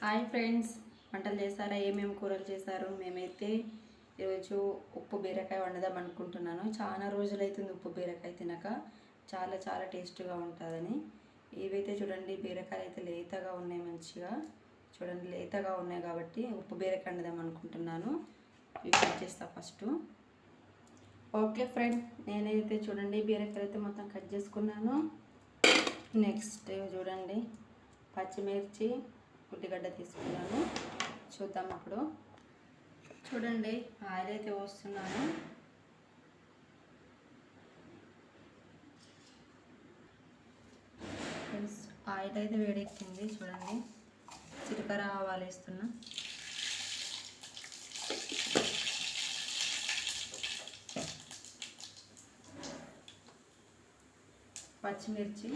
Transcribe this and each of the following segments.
Hi friends వంటలు చేశారా? ఏమేమి కూరలు చేశారు? మేమైతే ఈరోజు ఉప్పు బీరకాయ వండుదాం అనుకుంటున్నాను. చాలా రోజులైతుంది ఉప్పు బీరకాయ తినక. చాలా చాలా టేస్ట్గా ఉంటుందని. ఇవైతే చూడండి బీరకాయలు అయితే లేతగా ఉన్నాయి మంచిగా. చూడండి లేతగా ఉన్నాయి కాబట్టి ఉప్పు బీరకాయ వండుదాం అనుకుంటున్నాను. ఇవి కట్ చేస్తా ఫస్ట్. ఓకే ఫ్రెండ్ నేనైతే చూడండి బీరకాయలు అయితే మొత్తం కట్ చేసుకున్నాను. నెక్స్ట్ చూడండి పచ్చిమిర్చి ఉల్లిగడ్డ తీసుకున్నాను. చూద్దాం ఇప్పుడు. చూడండి ఆయిల్ అయితే పోస్తున్నాను. ఫ్రెండ్స్ ఆయిల్ అయితే వేడెక్కింది చూడండి. చిరకర ఆవాలు వేస్తున్నా. పచ్చిమిర్చి.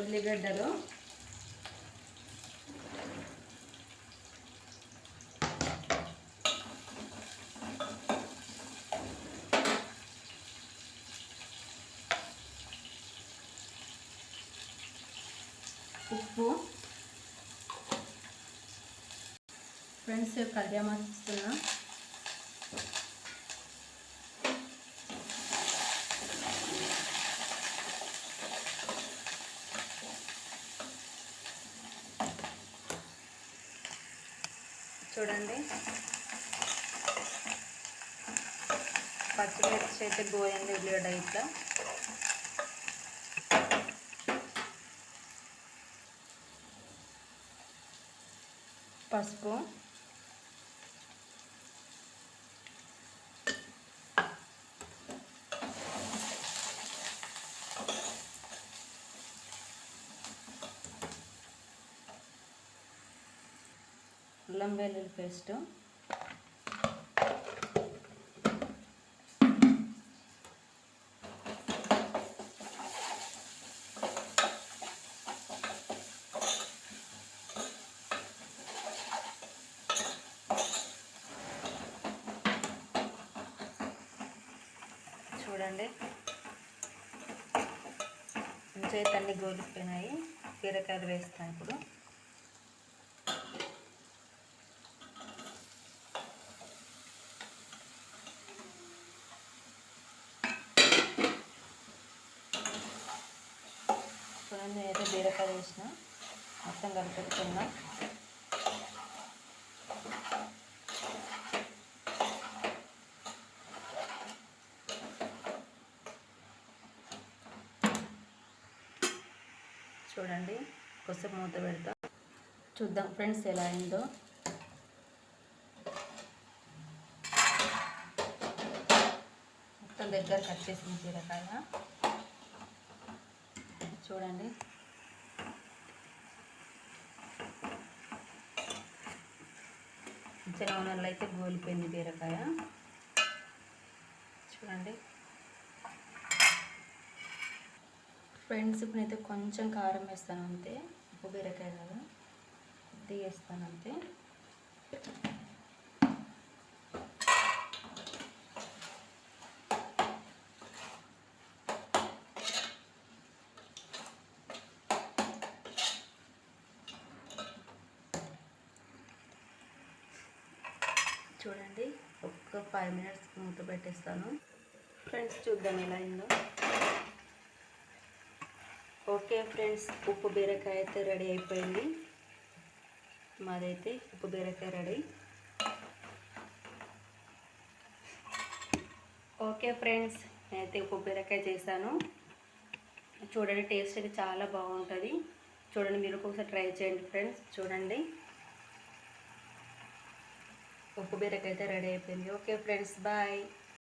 ఉల్లిగడ్డలు. ఉప్పు. ఫ్రెండ్స్ కళ్యాణ్ చూడండి. పచ్చిమిర్చి అయితే గోయంది ఉల్లిగడ్డ ఇట్లా. పసుపు. అల్లం వెల్లుల్లి పేస్టు. చూడండి. మంచిగా అన్ని గోలిపోయినాయి. బీరకాయలు వేస్తాను ఇప్పుడు. చూడండి అయితే బీరకాయ వేసిన. మొత్తం కలిపెట్టుకున్నా చూడండి కొద్దిసేపు మూత పెడతా. చూద్దాం ఫ్రెండ్స్ ఎలా అయిందో. మొత్తం దగ్గర కట్ చేసిన బీరకాయ. చూడండి. నూనెలో అయితే గోలిపోయింది బీరకాయ. చూడండి. ఫ్రెండ్స్ ఇప్పుడు అయితే కొంచెం కారం వేస్తాను అంతే. ఉప్పు బీరకాయ కదా. కొద్దిగా వేస్తాను అంతే. చూడండి. ఒక్క ఫైవ్ మినిట్స్ మూత పెట్టేస్తాను. ఫ్రెండ్స్ చూద్దాం ఎలా అయిందో. ఓకే ఫ్రెండ్స్ ఉప్పు బీరకాయ అయితే రెడీ అయిపోయింది. మాదైతే ఉప్పు బీరకాయ రెడీ. ఓకే ఫ్రెండ్స్ నేనైతే ఉప్పు బీరకాయ చేశాను. చూడండి టేస్ట్ అయితే చాలా బాగుంటుంది. చూడండి మీరు ఒకసారి ట్రై చేయండి ఫ్రెండ్స్ చూడండి. ఉప్పు బీరకైతే రెడీ అయిపోయింది. Okay friends bye